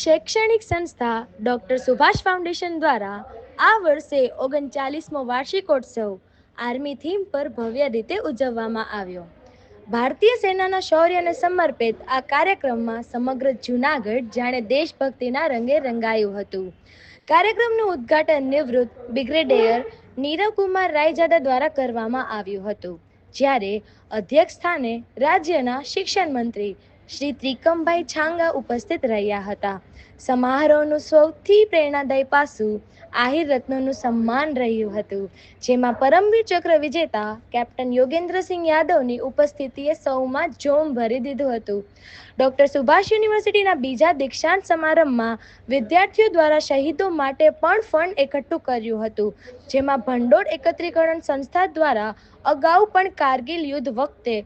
શૈક્ષણિક સંસ્થા doctor Subhash foundation દ્વારા આ વર્ષે ઓગણચાલીસમો વાર્ષિકોત્સવ આર્મી થીમ પર ભવ્ય રીતે ઉજવવામાં આવ્યો. ભારતીય સેનાના શૌર્યને સમર્પિત આ કાર્યક્રમમાં સમગ્ર જૂનાગઢ જાણે દેશભક્તિના રંગે રંગાયું હતું. કાર્યક્રમનું ઉદ્ઘાટન નિવૃત્ત બ્રિગેડિયર નીરવકુમાર રાયજાદા દ્વારા કરવામાં આવ્યું હતું. જ્યારે અધ્યક્ષ સ્થાને રાજ્યના શિક્ષણ મંત્રી શ્રી ત્રિકમભાઈ છાંગા ઉપસ્થિત રહ્યા હતા. સમારોહનું સૌથી પ્રેરણાદાયી પાસું આહિર રત્નોનું સન્માન રહ્યું હતું, જેમાં પરમવીર ચક્ર વિજેતા કેપ્ટન યોગેન્દ્રસિંહ યાદવની ઉપસ્થિતિએ સૌમાં જોમ ભરી દીધું હતું. ડૉક્ટર સુભાષ યુનિવર્સિટીના બીજા દીક્ષાંત સમારંભમાં વિદ્યાર્થીઓ દ્વારા શહીદો માટે પણ ફંડ એકઠું કર્યું હતું, જેમાં ભંડોળ એકત્રીકરણ સંસ્થા દ્વારા અગાઉ પણ કારગિલ યુદ્ધ વખતે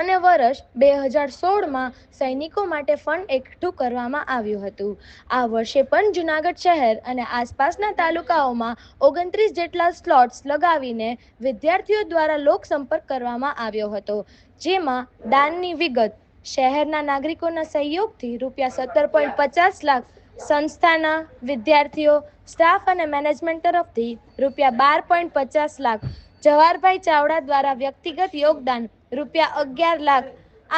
અને વર્ષ બે હજાર સોળમાં સૈનિકો માટે ફંડ એકઠું કરવામાં આવ્યું હતું. આ વર્ષે પણ જુનાગઢ શહેર અને આસપાસના તાલુકાઓમાં ઓગણત્રીસ જેટલા સ્લોટ્સ લગાવીને વિદ્યાર્થીઓ દ્વારા લોકસંપર્ક કરવામાં આવ્યો હતો, જેમાં દાનની વિગત, શહેરના નાગરિકોના સહયોગથી રૂપિયા સત્તર પોઈન્ટ પચાસ લાખ, સંસ્થાના વિદ્યાર્થીઓ, સ્ટાફ અને મેનેજમેન્ટ તરફથી રૂપિયા બાર પોઈન્ટ પચાસ લાખ જવાહરભાઈ ચાવડા દ્વારા વ્યક્તિગત યોગદાન રૂપિયા અગિયાર લાખ,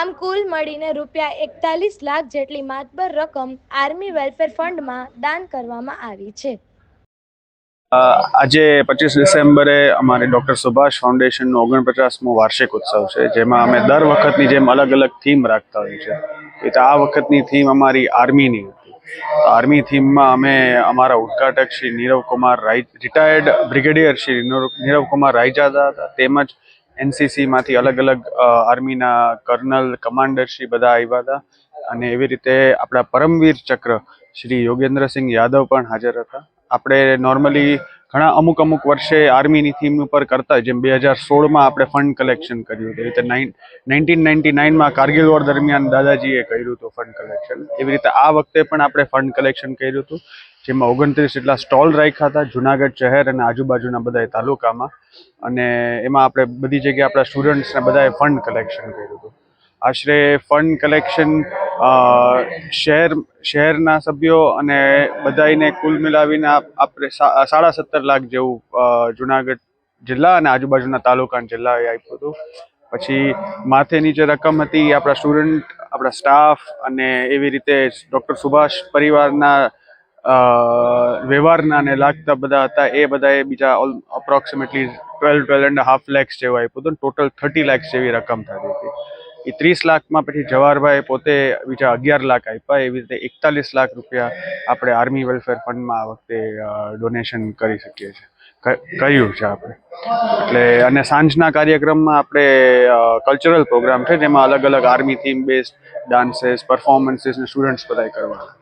આમ કુલ મળીને રૂપિયા એકતાલીસ લાખ જેટલી માતબર રકમ આર્મી વેલફેર ફંડમાં દાન કરવામાં આવી છે. આજે પચીસ ડિસેમ્બરે અમારે ડૉક્ટર સુભાષ ફાઉન્ડેશનનો ઓગણપચાસમો વાર્ષિક ઉત્સવ છે, જેમાં અમે દર વખતની જેમ અલગ અલગ થીમ રાખતા હોઈએ છીએ. એ તો આ વખતની થીમ અમારી આર્મીની આર્મી થીમમાં અમે અમારા ઉદ્ઘાટક શ્રી નીરવ કુમાર રાય રિટાયર્ડ બ્રિગેડિયર શ્રી નીરવકુમાર નીરવ રાયજાદા હતા. તેમજ એનસીસીમાંથી અલગ અલગ આર્મીના કર્નલ, કમાન્ડર શ્રી બધા આવ્યા હતા. અને એવી રીતે આપણા પરમવીર ચક્ર શ્રી યોગેન્દ્રસિંહ યાદવ પણ હાજર હતા. આપણે નોર્મલી ઘણા અમુક અમુક વર્ષે આર્મીની થીમ ઉપર કરતા જેમ બે હજાર સોળમાં આપણે ફંડ કલેક્શન કર્યું હતું. રીતે નાઇન નાઇન્ટીન નાઇન્ટી નાઇનમાં કારગિલ વોર દરમિયાન દાદાજીએ કર્યું હતું ફંડ કલેક્શન એવી રીતે આ વખતે પણ આપણે ફંડ કલેક્શન કર્યું હતું. જેમાં ઓગણત્રીસ જેટલા સ્ટોલ રાખ્યા હતા. જુનાગઢ શહેર અને આજુબાજુના બધા તાલુકામાં. અને એમાં આપણે બધી જગ્યાએ આપણા સ્ટુડન્ટ્સને બધાએ ફંડ કલેક્શન કર્યું હતું. આશરે ફંડ કલેક્શન શહેર, શહેરના સભ્યો અને બધાઈને કુલ મિલાવીને આપણે સાડા સત્તર લાખ જેવું જુનાગઢ જિલ્લા અને આજુબાજુના તાલુકા અને જિલ્લાએ આપ્યું હતું. પછી માથેની જે રકમ હતી આપણા સ્ટુડન્ટ, આપણા સ્ટાફ અને એવી રીતે ડૉક્ટર સુભાષ પરિવારના વ્યવહારના ને લાગતા બધા હતા એ બધાએ બીજા approximately twelve twelve and half lakhs જેવું આપ્યું હતું. ટોટલ થર્ટી લેક્સ જેવી રકમ થતી હતી. એ ત્રીસ લાખમાં પછી જવાહરભાઈ પોતે બીજા અગિયાર લાખ આપ્યા. એવી રીતે એકતાલીસ લાખ રૂપિયા આપણે આર્મી વેલફેર ફંડમાં આ વખતે ડોનેશન કરી શકીએ છીએ. કર્યું છે આપણે. એટલે, અને સાંજના કાર્યક્રમમાં આપણે કલ્ચરલ પ્રોગ્રામ છે, જેમાં અલગ અલગ army theme base dances performances ને સ્ટુડન્ટ્સ બધાય કરવાના.